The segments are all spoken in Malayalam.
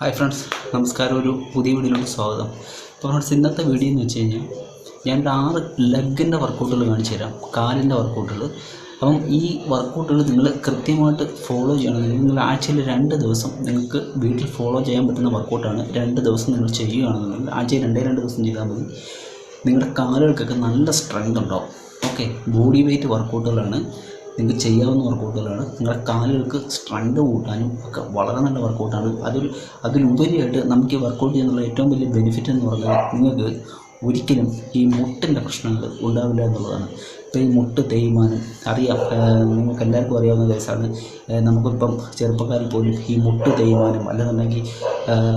ഹായ് ഫ്രണ്ട്സ് നമസ്കാരം. ഒരു പുതിയ വീഡിയോയിലേക്ക് സ്വാഗതം. അപ്പോൾ ഫ്രണ്ട്സ് ഇന്നത്തെ വീഡിയോ എന്ന് വെച്ച് കഴിഞ്ഞാൽ ഞാൻ ആറ് ലെഗിന്റെ വർക്കൗട്ടുകൾ കാണിച്ചു തരാം. കാലിന്റെ വർക്കൗട്ടുകൾ അപ്പം ഈ വർക്കൗട്ടുകൾ നിങ്ങൾ കൃത്യമായിട്ട് ഫോളോ ചെയ്യണമെന്നുണ്ടെങ്കിൽ നിങ്ങൾ ആഴ്ചയിൽ രണ്ട് ദിവസം നിങ്ങൾക്ക് വീട്ടിൽ ഫോളോ ചെയ്യാൻ പറ്റുന്ന വർക്കൗട്ടാണ് രണ്ട് ദിവസം നിങ്ങൾ ചെയ്യുകയാണെന്നുണ്ടെങ്കിൽ ആഴ്ചയിൽ രണ്ടേ രണ്ട് ദിവസം ചെയ്താൽ മതി. നിങ്ങളുടെ കാലുകൾക്കൊക്കെ നല്ല സ്ട്രെങ്ത് ഉണ്ടാവും. ഓക്കെ ബോഡി വെയ്റ്റ് വർക്കൗട്ടുകളാണ് നിങ്ങൾക്ക് ചെയ്യാവുന്ന വർക്കൗട്ടുകളാണ് നിങ്ങളുടെ കാലുകൾക്ക് സ്ട്രെങ്ത് കൂട്ടാനും ഒക്കെ വളരെ നല്ല വർക്കൗട്ടാണ് അതിൽ അതിലുപരിയായിട്ട് നമുക്ക് ഈ വർക്കൗട്ട് ചെയ്യാനുള്ള ഏറ്റവും വലിയ ബെനിഫിറ്റ് എന്ന് പറഞ്ഞാൽ നിങ്ങൾക്ക് ഒരിക്കലും ഈ മുട്ടിന്റെ പ്രശ്നങ്ങൾ ഉണ്ടാവില്ല എന്നുള്ളതാണ്. ഇപ്പോൾ ഈ മുട്ട് തേയ്മാനം അറിയാം നിങ്ങൾക്ക് എല്ലാവർക്കും അറിയാവുന്ന കേസാണ്. നമുക്കിപ്പം ചെറുപ്പക്കാരിൽ പോലും ഈ മുട്ട് തേയ്മാനം അല്ലെന്നുണ്ടെങ്കിൽ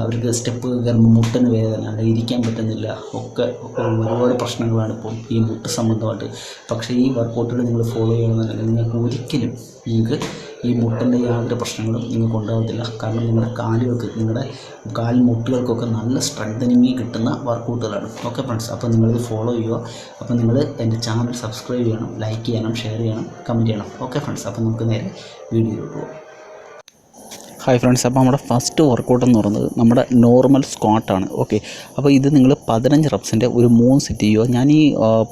അവർക്ക് സ്റ്റെപ്പ് കയറുമ്പോൾ മുട്ടിന് വേദന അല്ലെങ്കിൽ ഇരിക്കാൻ പറ്റുന്നില്ല. ഒക്കെ ഒരുപാട് പ്രശ്നങ്ങളാണ് ഇപ്പം ഈ മുട്ട് സംബന്ധമായിട്ട്. പക്ഷേ ഈ വർക്കൗട്ടുകൾ നിങ്ങൾ ഫോളോ ചെയ്യണമെന്നുണ്ടെങ്കിൽ നിങ്ങൾക്ക് ഒരിക്കലും നിങ്ങൾക്ക് ഈ മുട്ടിന്റെ യാതൊരു പ്രശ്നങ്ങളും നിങ്ങൾക്ക് ഉണ്ടാകത്തില്ല കാരണം നിങ്ങളുടെ കാലുകൾക്ക് നിങ്ങളുടെ കാൽ മുട്ടുകൾക്കൊക്കെ നല്ല സ്ട്രെങ്തനിങ് കിട്ടുന്ന വർക്കൗട്ടുകളാണ് ഓക്കെ ഫ്രണ്ട്സ് അപ്പോൾ നിങ്ങളിത് ഫോളോ ചെയ്യുക. അപ്പോൾ നിങ്ങൾ എന്റെ ചാനൽ സബ്സ്ക്രൈബ് ചെയ്യണം ലൈക്ക് ചെയ്യണം ഷെയർ ചെയ്യണം കമന്റ് ചെയ്യണം. ഓക്കെ ഫ്രണ്ട്സ് അപ്പോൾ നമുക്ക് നേരെ വീഡിയോയിലോട്ട് പോകാം ഹായ് ഫ്രണ്ട്സ് അപ്പോൾ നമ്മുടെ ഫസ്റ്റ് വർക്കൗട്ട് എന്ന് പറയുന്നത് നമ്മുടെ നോർമൽ സ്ക്വാട്ടാണ് ഓക്കെ അപ്പോൾ ഇത് നിങ്ങൾ പതിനഞ്ച് റബ്സിന്റെ ഒരു മൂന്ന് സെറ്റ് ചെയ്യുക. ഞാൻ ഈ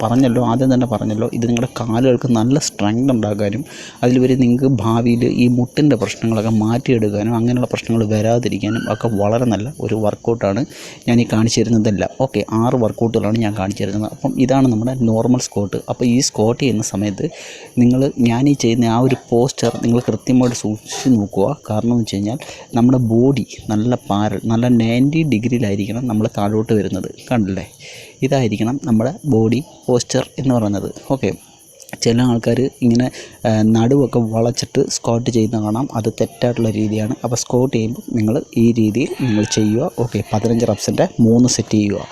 പറഞ്ഞല്ലോ ആദ്യം തന്നെ പറഞ്ഞല്ലോ ഇത് നിങ്ങളുടെ കാലുകൾക്ക് നല്ല സ്ട്രെങ്ത് ഉണ്ടാക്കാനും അതിലുപരി നിങ്ങൾക്ക് ഭാവിയിൽ ഈ മുട്ടിന്റെ പ്രശ്നങ്ങളൊക്കെ മാറ്റിയെടുക്കാനും അങ്ങനെയുള്ള പ്രശ്നങ്ങൾ വരാതിരിക്കാനും ഒക്കെ വളരെ നല്ല ഒരു വർക്കൗട്ടാണ് ഞാൻ ഈ കാണിച്ചു തരുന്നതല്ല ഓക്കെ ആറ് വർക്കൗട്ടുകളാണ് ഞാൻ കാണിച്ചു തരുന്നത് അപ്പം ഇതാണ് നമ്മുടെ നോർമൽ സ്കോട്ട് അപ്പോൾ ഈ സ്കോട്ട് ചെയ്യുന്ന സമയത്ത് നിങ്ങൾ ഞാൻ ഈ ചെയ്യുന്ന ആ ഒരു പോസ്റ്റർ നിങ്ങൾ കൃത്യമായിട്ട് സൂക്ഷിച്ച് നോക്കുക. കാരണം എന്ന് വെച്ച് കഴിഞ്ഞാൽ നമ്മുടെ ബോഡി നല്ല പാരൽ നല്ല നയന്റി ഡിഗ്രിയിലായിരിക്കണം നമ്മൾ താഴോട്ട് വരുന്നത്. കണ്ടില്ലേ? ഇതായിരിക്കണം നമ്മുടെ ബോഡി പോസ്റ്റർ എന്ന് പറയുന്നത്. ഓക്കെ ചില ആൾക്കാർ ഇങ്ങനെ നടുവൊക്കെ വളച്ചിട്ട് സ്കോട്ട് ചെയ്യുന്ന കാണാം. അത് തെറ്റായിട്ടുള്ള രീതിയാണ്. അപ്പോൾ സ്കോട്ട് ചെയ്യുമ്പോൾ നിങ്ങൾ ഈ രീതിയിൽ നിങ്ങൾ ചെയ്യുക. ഓക്കെ പതിനഞ്ച് റബ്സിന്റെ മൂന്ന് സെറ്റ് ചെയ്യുക.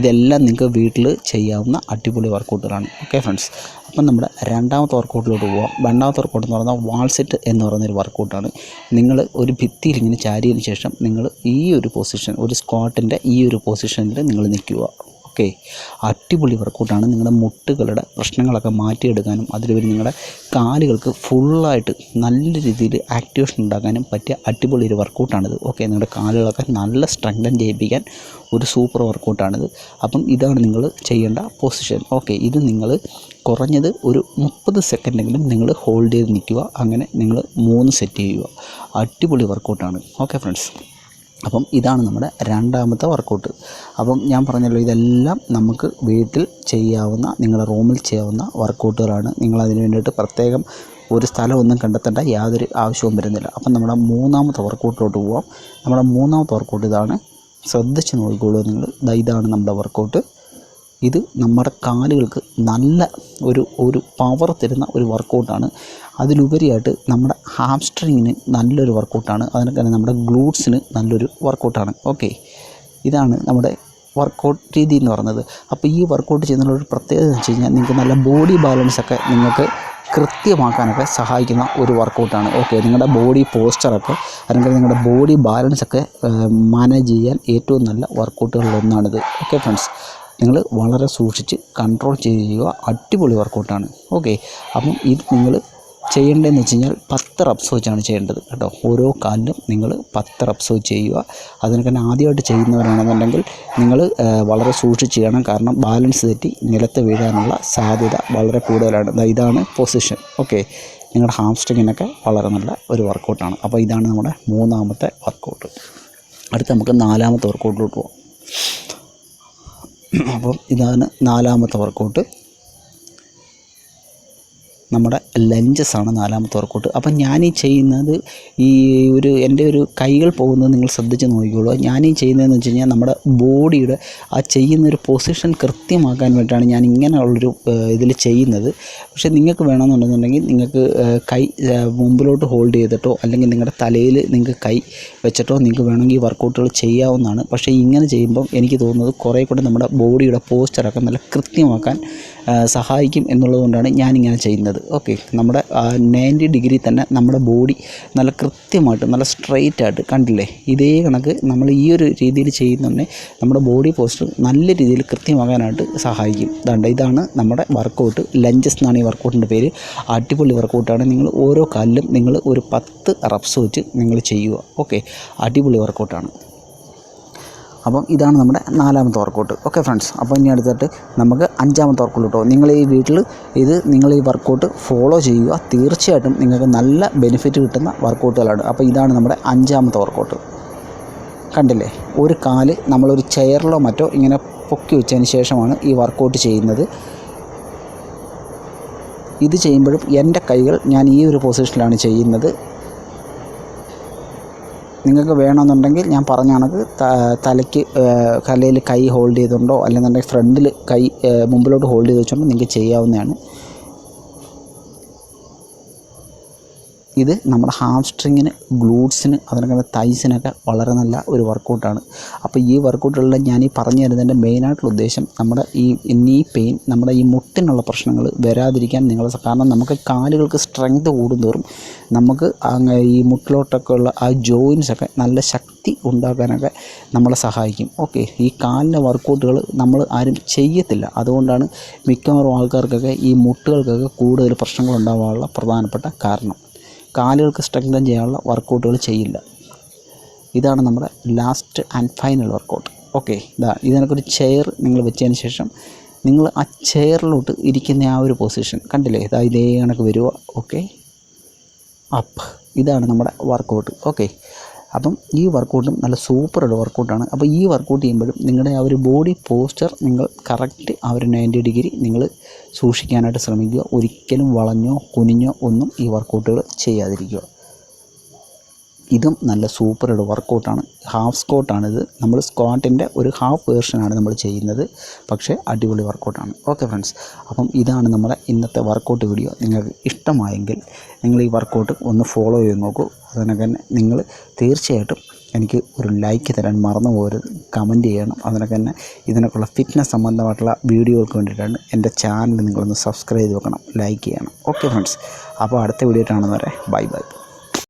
ഇതെല്ലാം നിങ്ങൾക്ക് വീട്ടിൽ ചെയ്യാവുന്ന അടിപൊളി വർക്കൗട്ടുകളാണ് ഓക്കെ ഫ്രണ്ട്സ് അപ്പം നമ്മുടെ രണ്ടാമത്തെ വർക്കൗട്ടിലോട്ട് പോവാം. രണ്ടാമത്തെ വർക്കൗട്ട് എന്ന് പറഞ്ഞാൽ വാൾ സെറ്റ് എന്ന് പറയുന്ന ഒരു വർക്കൗട്ടാണ് നിങ്ങൾ ഒരു ഭിത്തിയിൽ ഇങ്ങനെ ചാരിയതിന് ശേഷം നിങ്ങൾ ഈ ഒരു പൊസിഷൻ ഒരു സ്ക്വാട്ടിന്റെ ഈ ഒരു പൊസിഷനിൽ നിങ്ങൾ നിൽക്കുക. ഓക്കെ അടിപൊളി വർക്കൗട്ടാണ് നിങ്ങളുടെ മുട്ടുകളുടെ പ്രശ്നങ്ങളൊക്കെ മാറ്റിയെടുക്കാനും അതിലുപരി നിങ്ങളുടെ കാലുകൾക്ക് ഫുള്ളായിട്ട് നല്ല രീതിയിൽ ആക്ടിവേഷൻ ഉണ്ടാക്കാനും പറ്റിയ അടിപൊളി ഒരു വർക്കൗട്ടാണിത് ഓക്കെ നിങ്ങളുടെ കാലുകളൊക്കെ നല്ല സ്ട്രെങ്തൻ ചെയ്യിപ്പിക്കാൻ ഒരു സൂപ്പർ വർക്കൗട്ടാണിത് അപ്പം ഇതാണ് നിങ്ങൾ ചെയ്യേണ്ട പൊസിഷൻ ഓക്കെ ഇത് നിങ്ങൾ കുറഞ്ഞത് ഒരു മുപ്പത് സെക്കൻഡെങ്കിലും നിങ്ങൾ ഹോൾഡ് ചെയ്ത് നിൽക്കുക. അങ്ങനെ നിങ്ങൾ മൂന്ന് സെറ്റ് ചെയ്യുക. അടിപൊളി വർക്കൗട്ടാണ് ഓക്കെ ഫ്രണ്ട്സ് അപ്പം ഇതാണ് നമ്മുടെ രണ്ടാമത്തെ വർക്കൗട്ട് അപ്പം ഞാൻ പറഞ്ഞല്ലോ ഇതെല്ലാം നമുക്ക് വീട്ടിൽ ചെയ്യാവുന്ന നിങ്ങളുടെ റൂമിൽ ചെയ്യാവുന്ന വർക്കൗട്ടുകളാണ് നിങ്ങൾ അതിന് വേണ്ടിയിട്ട് പ്രത്യേകം ഒരു സ്ഥലമൊന്നും കണ്ടെത്തേണ്ട യാതൊരു ആവശ്യവും വരുന്നില്ല. അപ്പം നമ്മുടെ മൂന്നാമത്തെ വർക്കൗട്ടിലോട്ട് പോവാം. നമ്മുടെ മൂന്നാമത്തെ വർക്കൗട്ട് ഇതാണ് ശ്രദ്ധിച്ച് നോക്കിക്കോളൂ നിങ്ങൾ. ഇതാണ് നമ്മുടെ വർക്കൗട്ട് ഇത് നമ്മുടെ കാലുകൾക്ക് നല്ല ഒരു ഒരു പവർ തരുന്ന ഒരു വർക്കൗട്ടാണ് അതിലുപരിയായിട്ട് നമ്മുടെ ഹാംസ്ട്രിങ്ങിന് നല്ലൊരു വർക്കൗട്ടാണ് അതിനൊക്കെ തന്നെ നമ്മുടെ ഗ്ലൂട്ട്സിന് നല്ലൊരു വർക്കൗട്ടാണ് ഓക്കെ ഇതാണ് നമ്മുടെ വർക്കൗട്ട് രീതി എന്ന് പറയുന്നത്. അപ്പോൾ ഈ വർക്കൗട്ട് ചെയ്യുന്നതിനുള്ള ഒരു പ്രത്യേകത എന്ന് വെച്ച് കഴിഞ്ഞാൽ നിങ്ങൾക്ക് നല്ല ബോഡി ബാലൻസ് ഒക്കെ നിങ്ങൾക്ക് കൃത്യമാക്കാനൊക്കെ സഹായിക്കുന്ന ഒരു വർക്കൗട്ടാണ് ഓക്കെ നിങ്ങളുടെ ബോഡി പോസ്റ്ററൊക്കെ അല്ലെങ്കിൽ നിങ്ങളുടെ ബോഡി ബാലൻസൊക്കെ മാനേജ് ചെയ്യാൻ ഏറ്റവും നല്ല വർക്കൗട്ടുകളിലൊന്നാണിത് ഓക്കെ ഫ്രണ്ട്സ് നിങ്ങൾ വളരെ സൂക്ഷിച്ച് കൺട്രോൾ ചെയ്യുക. അടിപൊളി വർക്കൗട്ടാണ് ഓക്കെ അപ്പം ഇത് നിങ്ങൾ ചെയ്യേണ്ടതെന്ന് വെച്ച് കഴിഞ്ഞാൽ പത്ത് റബ്സ് വെച്ചാണ് ചെയ്യേണ്ടത് കേട്ടോ. ഓരോ കാലിലും നിങ്ങൾ പത്ത് റബ്സ് വെച്ച് ചെയ്യുക. അതിനൊക്കെ തന്നെ ആദ്യമായിട്ട് ചെയ്യുന്നവരാണെന്നുണ്ടെങ്കിൽ നിങ്ങൾ വളരെ സൂക്ഷിച്ച് ചെയ്യണം. കാരണം ബാലൻസ് തെറ്റി നിലത്ത് വീഴാനുള്ള സാധ്യത വളരെ കൂടുതലാണ്. ഇതാണ് പൊസിഷൻ ഓക്കെ നിങ്ങളുടെ ഹാംസ്ട്രിങ്ങിനൊക്കെ വളരെ നല്ല ഒരു വർക്കൗട്ടാണ് അപ്പോൾ ഇതാണ് നമ്മുടെ മൂന്നാമത്തെ വർക്കൗട്ട് അടുത്ത് നമുക്ക് നാലാമത്തെ വർക്കൗട്ടിലോട്ട് പോകാം അപ്പം ഇതാണ് നാലാമത്തെ വർക്കൗട്ട് നമ്മുടെ ലഞ്ചസാണ് നാലാമത്തെ വർക്കൗട്ട്. അപ്പം ഞാനീ ചെയ്യുന്നത് ഈ ഒരു എന്റെ ഒരു കൈകൾ പോകുന്നത് നിങ്ങൾ ശ്രദ്ധിച്ച് നോക്കിക്കോളൂ. ഞാനീ ചെയ്യുന്നതെന്ന് വെച്ച് കഴിഞ്ഞാൽ നമ്മുടെ ബോഡിയുടെ ആ ചെയ്യുന്ന ഒരു പൊസിഷൻ കൃത്യമാക്കാൻ വേണ്ടിയിട്ടാണ് ഞാൻ ഇങ്ങനെയുള്ളൊരു ഇതിൽ ചെയ്യുന്നത്. പക്ഷേ നിങ്ങൾക്ക് വേണമെന്നുണ്ടെന്നുണ്ടെങ്കിൽ നിങ്ങൾക്ക് കൈ മുമ്പിലോട്ട് ഹോൾഡ് ചെയ്തിട്ടോ അല്ലെങ്കിൽ നിങ്ങളുടെ തലയിൽ നിങ്ങൾക്ക് കൈ വെച്ചിട്ടോ നിങ്ങൾക്ക് വേണമെങ്കിൽ വർക്കൗട്ടുകൾ ചെയ്യാവുന്നതാണ്. പക്ഷേ ഇങ്ങനെ ചെയ്യുമ്പം എനിക്ക് തോന്നുന്നത് കുറേ കൂടെ നമ്മുടെ ബോഡിയുടെ പോസ്റ്ററൊക്കെ നല്ല കൃത്യമാക്കാൻ സഹായിക്കും എന്നുള്ളതുകൊണ്ടാണ് ഞാനിങ്ങനെ ചെയ്യുന്നത്. ഓക്കെ നമ്മുടെ നയന്റി ഡിഗ്രി തന്നെ നമ്മുടെ ബോഡി നല്ല കൃത്യമായിട്ട് നല്ല സ്ട്രെയിറ്റ് ആയിട്ട് കണ്ടില്ലേ? ഇതേ കണക്ക് നമ്മൾ ഈ ഒരു രീതിയിൽ ചെയ്യുന്നുണ്ടെങ്കിൽ നമ്മുടെ ബോഡി പോസ്റ്റർ നല്ല രീതിയിൽ കൃത്യമാകാനായിട്ട് സഹായിക്കും. ഇതാണ്ട് ഇതാണ് നമ്മുടെ വർക്കൗട്ട്. ലഞ്ചസ് എന്നാണ് ഈ വർക്കൗട്ടിന്റെ പേര്. അടിപൊളി വർക്കൗട്ടാണ്. നിങ്ങൾ ഓരോ കാലിലും നിങ്ങൾ ഒരു പത്ത് റബ്സ് വെച്ച് നിങ്ങൾ ചെയ്യുക. ഓക്കെ അടിപൊളി വർക്കൗട്ടാണ്. അപ്പം ഇതാണ് നമ്മുടെ നാലാമത്തെ വർക്കൗട്ട് ഓക്കെ ഫ്രണ്ട്സ് അപ്പോൾ ഇനി അടുത്തിട്ട് നമുക്ക് അഞ്ചാമത്തെ വർക്കൗട്ട് കേട്ടോ നിങ്ങൾ ഈ വീട്ടിൽ ഇത് നിങ്ങൾ ഈ വർക്കൗട്ട് ഫോളോ ചെയ്യുക. തീർച്ചയായിട്ടും നിങ്ങൾക്ക് നല്ല ബെനിഫിറ്റ് കിട്ടുന്ന വർക്കൗട്ടുകളാണ് അപ്പോൾ ഇതാണ് നമ്മുടെ അഞ്ചാമത്തെ വർക്കൗട്ട് കണ്ടില്ലേ? ഒരു കാൽ നമ്മളൊരു ചെയറിലോ മറ്റോ ഇങ്ങനെ പൊക്കി വെച്ചതിന് ശേഷമാണ് ഈ വർക്കൗട്ട് ചെയ്യുന്നത്. ഇത് ചെയ്യുമ്പോഴും എന്റെ കൈകൾ ഞാൻ ഈ ഒരു പൊസിഷനിലാണ് ചെയ്യുന്നത്. നിങ്ങൾക്ക് വേണമെന്നുണ്ടെങ്കിൽ ഞാൻ പറഞ്ഞ കണക്ക് തലയ്ക്ക് കലയിൽ കൈ ഹോൾഡ് ചെയ്തുകൊണ്ടോ അല്ലെന്നുണ്ടെങ്കിൽ ഫ്രണ്ടിൽ കൈ മുമ്പിലോട്ട് ഹോൾഡ് ചെയ്ത് വെച്ചുകൊണ്ടോ നിങ്ങൾക്ക് ചെയ്യാവുന്നതാണ്. ഇത് നമ്മുടെ ഹാംസ്ട്രിങ്ങിന് ഗ്ലൂട്ട്സിന് അതിനൊക്കെ തൈസിനൊക്കെ വളരെ നല്ല ഒരു വർക്കൗട്ടാണ് അപ്പോൾ ഈ വർക്കൗട്ടുകളിൽ ഞാൻ ഈ പറഞ്ഞു തരുന്നതിന്റെ മെയിനായിട്ടുള്ള ഉദ്ദേശം നമ്മുടെ ഈ നീ പെയിൻ നമ്മുടെ ഈ മുട്ടിനുള്ള പ്രശ്നങ്ങൾ വരാതിരിക്കാൻ നിങ്ങൾ കാരണം നമുക്ക് കാലുകൾക്ക് സ്ട്രെങ്ത് കൂടുന്തോറും നമുക്ക് ഈ മുട്ടിലോട്ടൊക്കെ ഉള്ള ആ ജോയിൻസൊക്കെ നല്ല ശക്തി ഉണ്ടാക്കാനൊക്കെ നമ്മളെ സഹായിക്കും. ഓക്കെ ഈ കാലിന്റെ വർക്കൗട്ടുകൾ നമ്മൾ ആരും ചെയ്യത്തില്ല. അതുകൊണ്ടാണ് മിക്കവാറും ആൾക്കാർക്കൊക്കെ ഈ മുട്ടുകൾക്കൊക്കെ കൂടുതൽ പ്രശ്നങ്ങൾ ഉണ്ടാകാനുള്ള പ്രധാനപ്പെട്ട കാരണം. കാലുകൾക്ക് സ്ട്രെങ്തൻ ചെയ്യാനുള്ള വർക്കൗട്ടുകൾ ചെയ്യില്ല. ഇതാണ് നമ്മുടെ last and final workout okay ഇതാ ഇതിനൊക്കെ ചെയർ നിങ്ങൾ വെച്ചതിന് ശേഷം നിങ്ങൾ ആ ചെയറിലോട്ട് ഇരിക്കുന്ന ആ ഒരു പൊസിഷൻ കണ്ടില്ലേ? ഇതാ ഇതേ കണക്ക് വരിക. ഓക്കെ അപ്പ് ഇതാണ് നമ്മുടെ വർക്കൗട്ട് ഓക്കെ അപ്പം ഈ വർക്കൗട്ടും നല്ല സൂപ്പർ ഒരു വർക്കൗട്ടാണ് അപ്പോൾ ഈ വർക്കൗട്ട് ചെയ്യുമ്പോഴും നിങ്ങളുടെ ആ ഒരു ബോഡി പോസ്റ്റർ നിങ്ങൾ കറക്റ്റ് ആ ഒരു നയന്റി ഡിഗ്രി നിങ്ങൾ സൂക്ഷിക്കാനായിട്ട് ശ്രമിക്കുക. ഒരിക്കലും വളഞ്ഞോ കുനിഞ്ഞോ ഒന്നും ഈ വർക്കൗട്ടുകൾ ചെയ്യാതിരിക്കുക. ഇതും നല്ല സൂപ്പർ ഒരു വർക്കൗട്ടാണ് ഹാഫ് സ്കോട്ടാണിത്. നമ്മൾ സ്ക്വാട്ടിന്റെ ഒരു ഹാഫ് വേർഷനാണ് നമ്മൾ ചെയ്യുന്നത്. പക്ഷേ അടിപൊളി വർക്കൗട്ടാണ് ഓക്കെ ഫ്രണ്ട്സ്. അപ്പം ഇതാണ് നമ്മുടെ ഇന്നത്തെ വർക്കൗട്ട് വീഡിയോ. നിങ്ങൾക്ക് ഇഷ്ടമായെങ്കിൽ നിങ്ങൾ ഈ വർക്കൗട്ട് ഒന്ന് ഫോളോ ചെയ്ത് നോക്കൂ. അതിനൊക്കെ നിങ്ങൾ തീർച്ചയായിട്ടും എനിക്ക് ഒരു ലൈക്ക് തരാൻ മറന്നു പോകരുത്. കമന്റ് ചെയ്യണം. അതിനൊക്കെ തന്നെ ഇതിനൊക്കെയുള്ള ഫിറ്റ്നസ് സംബന്ധമായിട്ടുള്ള വീഡിയോകൾക്ക് വേണ്ടിയിട്ടാണ് എന്റെ ചാനൽ നിങ്ങളൊന്ന് സബ്സ്ക്രൈബ് ചെയ്ത് വെക്കണം. ലൈക്ക് ചെയ്യണം. ഓക്കെ ഫ്രണ്ട്സ് അപ്പോൾ അടുത്ത വീഡിയോ കാണുന്നവരെ ബൈ ബൈ